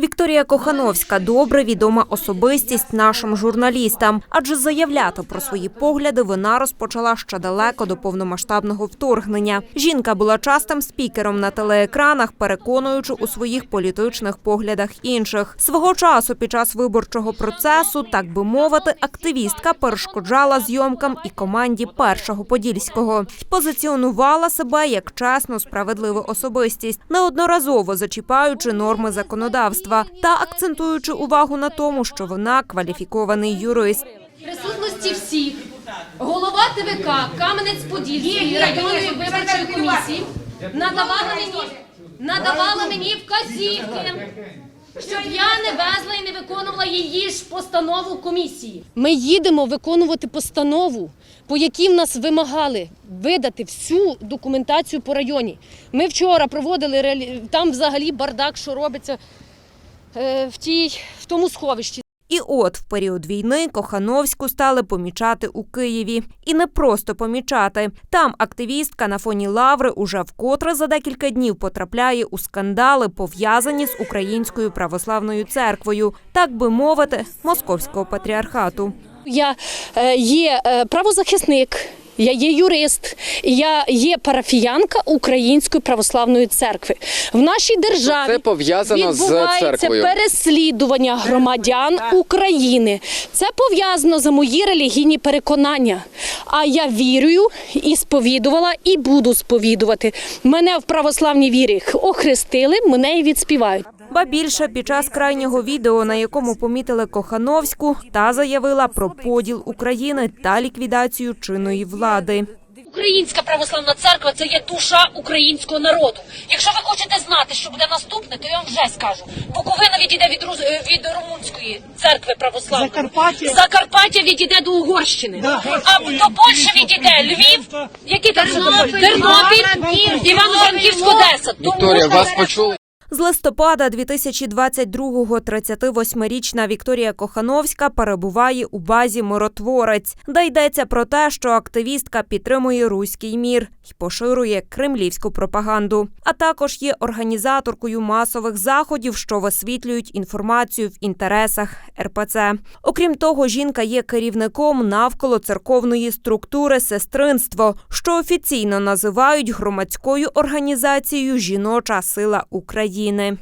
Вікторія Кохановська добре відома особистість нашим журналістам, адже заявляти про свої погляди вона розпочала ще далеко до повномасштабного вторгнення. Жінка була частим спікером на телеекранах, переконуючи у своїх політичних поглядах інших. Свого часу під час виборчого процесу, так би мовити, активістка перешкоджала зйомкам і команді першого подільського позиціонувала себе як чесну, справедливу особистість, неодноразово зачіпаючи норми законодавства та акцентуючи увагу на тому, що вона кваліфікований юрист. присутності всіх голова ТВК Кам'янець-Подільської районної виборчої комісії надавала мені, надавала мені вказівки, щоб я не везла і не виконувала її ж постанову комісії. Ми їдемо виконувати постанову, по якій в нас вимагали видати всю документацію по районі. Ми вчора проводили там взагалі бардак, що робиться в тій в тому сховищі. І от в період війни Кохановську стали помічати у Києві. І не просто помічати. Там активістка на фоні лаври уже вкотре за декілька днів потрапляє у скандали, пов'язані з українською православною церквою, так би мовити, московського патріархату. Я е, є е, правозахисник, я є юрист, я є парафіянка Української православної церкви. В нашій державі Це пов'язано з церквою. переслідування громадян України. Це пов'язано за мої релігійні переконання. А я вірую і сповідувала, і буду сповідувати. Мене в православній вірі охрестили, мене і відспівають. Ба більше під час крайнього відео, на якому помітили Кохановську, та заявила про поділ України та ліквідацію чинної влади. Українська православна церква це є душа українського народу. Якщо ви хочете знати, що буде наступне, то я вам вже скажу. Буковина відійде від е, від румунської церкви православної. Закарпаття. Закарпаття відійде до Угорщини. А до Польщі відійде Львів, який там Тернопіль, Тернопіль Івано-Франківськ, Одеса. Вікторія, вас почули? З листопада 2022-го 38-річна Вікторія Кохановська перебуває у базі Миротворець, де йдеться про те, що активістка підтримує руський мір і поширює кремлівську пропаганду. А також є організаторкою масових заходів, що висвітлюють інформацію в інтересах РПЦ. Окрім того, жінка є керівником навколо церковної структури сестринство, що офіційно називають громадською організацією Жіноча сила України.